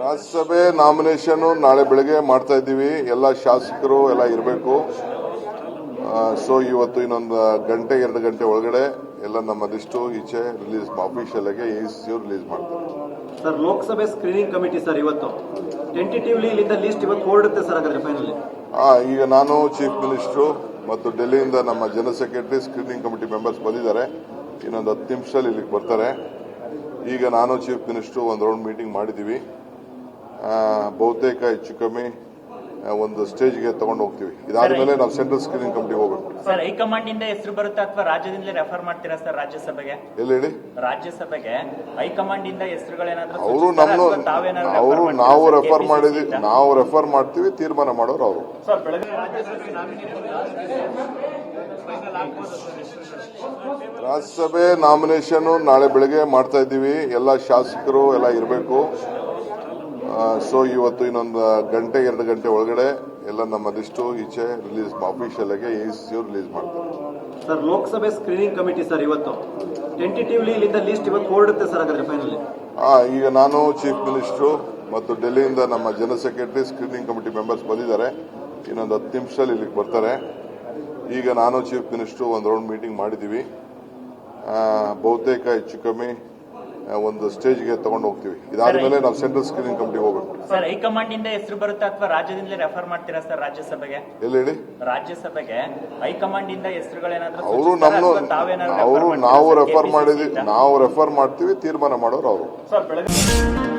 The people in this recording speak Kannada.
ರಾಜ್ಯಸಭೆ ನಾಮಿನೇಷನ್ ನಾಳೆ ಬೆಳಗ್ಗೆ ಮಾಡ್ತಾ ಇದ್ದೀವಿ. ಎಲ್ಲ ಶಾಸಕರು ಎಲ್ಲ ಇರಬೇಕು. ಸೊ ಇವತ್ತು ಇನ್ನೊಂದು ಗಂಟೆ ಎರಡು ಗಂಟೆ ಒಳಗಡೆ ಎಲ್ಲ ನಮ್ಮ ಲಿಸ್ಟು ಈಚೆ ರಿಲೀಸ್ ಅಫಿಷಿಯಲ್ ಆಗಿ ಎ ರಿಲೀಸ್ ಮಾಡ್ತಾರೆ sir Lok Sabha screening committee sir ಇವತ್ತು. ಟೆಂಟಿಟಿವ್ಲಿ ಇಲ್ಲಿಂದ ಲಿಸ್ಟ್ ಇವತ್ತು ಹೊರಡುತ್ತೆ ಸರ್ ಹಾಗಾದ್ರೆ ಫೈನಲಿ ಆ, ಈಗ ನಾನು ಚೀಫ್ ಮಿನಿಸ್ಟ್ರು ಮತ್ತು ಡೆಲ್ಲಿಯಿಂದ ನಮ್ಮ general secretary screening committee members ಬಂದಿದ್ದಾರೆ. ಇನ್ನೊಂದು ಹತ್ತು ನಿಮಿಷದಲ್ಲಿ ಇಲ್ಲಿಗೆ ಬರ್ತಾರೆ. ಈಗ ನಾನು ಚೀಫ್ ಮಿನಿಸ್ಟ್ರು ಒಂದು ರೌಂಡ್ ಮೀಟಿಂಗ್ ಮಾಡಿದ್ದೀವಿ ಆ, ಬಹುತೇಕ ಹೆಚ್ಚು ಕಮ್ಮಿ ಒಂದು ಸ್ಟೇಜ್ಗೆ ತಗೊಂಡು ಹೋಗ್ತೀವಿ. ಇದಾದ್ಮೇಲೆ ನಾವು ಸೆಂಟ್ರಲ್ ಸ್ಕ್ರೀನಿಂಗ್ ಕಮಿಟಿಗೆ ಹೋಗ್ಬೇಕು ಸರ್ ಹೈಕಮಾಂಡ್ ಇಂದ ಹೆಸರು ಬರುತ್ತಾ ಅಥವಾ ರಾಜ್ಯದಿಂದಲೇ ರೆಫರ್ ಮಾಡ್ತೀರಾ ಸರ್ ರಾಜ್ಯಸಭೆಗೆ? ಎಲ್ಲಿ ಹೇಳಿ? ರಾಜ್ಯಸಭೆಗೆ ಹೈಕಮಾಂಡ್ ಇಂದ ಹೆಸರುಗಳೇನಾದ್ರೂ ಅವರು ನಮ್ಮ ಅವರು ನಾವು ರೆಫರ್ ಮಾಡಿದ್ವಿ ನಾವು ರೆಫರ್ ಮಾಡ್ತೀವಿ ತೀರ್ಮಾನ ಮಾಡೋರು ಅವರು. ಸರ್ ಬೆಳಗ್ಗೆ ರಾಜ್ಯಸಭೆ ನಾಮಿನೇಷನ್ ನಾಳೆ ಬೆಳಗ್ಗೆ ಮಾಡ್ತಾ ಇದ್ದೀವಿ. ಎಲ್ಲ ಶಾಸಕರು ಎಲ್ಲ ಇರಬೇಕು. ಸೊ ಇವತ್ತು ಇನ್ನೊಂದು ಗಂಟೆ ಎರಡು ಗಂಟೆ ಒಳಗಡೆ ಎಲ್ಲ ನಮ್ಮ ಲಿಸ್ಟು ಈಚೆ ರಿಲೀಸ್ ಅಫಿಷಿಯಲ್ ಆಗಿ ಎ ರಿಲೀಸ್ ಮಾಡ್ತಾರೆ. Sir Lok Sabha screening committee sir ಇವತ್ತು. ಟೆಂಟಿಟಿವ್ಲಿ ಇಲ್ಲಿಂದ ಲಿಸ್ಟ್ ಇವತ್ತು ಹೊರಡುತ್ತೆ ಸರ್ ಹಾಗಾದ್ರೆ ಫೈನಲಿ ಆ, ಈಗ ನಾನು ಚೀಫ್ ಮಿನಿಸ್ಟ್ರು ಮತ್ತು ಡೆಲ್ಲಿಯಿಂದ ನಮ್ಮ general secretary screening committee members ಬಂದಿದ್ದಾರೆ. ಇನ್ನೊಂದು ಹತ್ತು ನಿಮಿಷದಲ್ಲಿ ಇಲ್ಲಿಗೆ ಬರ್ತಾರೆ. ಈಗ ನಾನು ಚೀಫ್ ಮಿನಿಸ್ಟ್ರು ಒಂದು ರೌಂಡ್ ಮೀಟಿಂಗ್ ಮಾಡಿದ್ದೀವಿ. ಬಹುತೇಕ ಹೆಚ್ಚು ಕಮ್ಮಿ ಒಂದು ಸ್ಟೇಜ್ಗೆ ತಗೊಂಡು ಹೋಗ್ತೀವಿ. ಇದಾದ ಮೇಲೆ ನಾವು ಸೆಂಟ್ರಲ್ ಸ್ಕ್ರೀನಿಂಗ್ ಕಮಿಟಿ ಹೋಗ್ಬೇಕು. ಸರ್ ಹೈಕಮಾಂಡ್ ಇಂದ ಹೆಸರು ಬರುತ್ತಾ ಅಥವಾ ರಾಜ್ಯದಿಂದಲೇ ರೆಫರ್ ಮಾಡ್ತೀರಾ ಸರ್ ರಾಜ್ಯಸಭೆಗೆ? ಎಲ್ಲಿ ಹೇಳಿ? ರಾಜ್ಯಸಭೆಗೆ ಹೈಕಮಾಂಡ್ ಇಂದ ಹೆಸರುಗಳೇನಾದ್ರೂ ಅವರು ನಮ್ಮ ತಾವೇನಾದ್ರೂ ಅವರು ನಾವು ರೆಫರ್ ಮಾಡಿದ್ವಿ ನಾವು ರೆಫರ್ ಮಾಡ್ತೀವಿ ತೀರ್ಮಾನ ಮಾಡೋರು ಅವರು. ಸರ್ ಬೆಳಗ್ಗೆ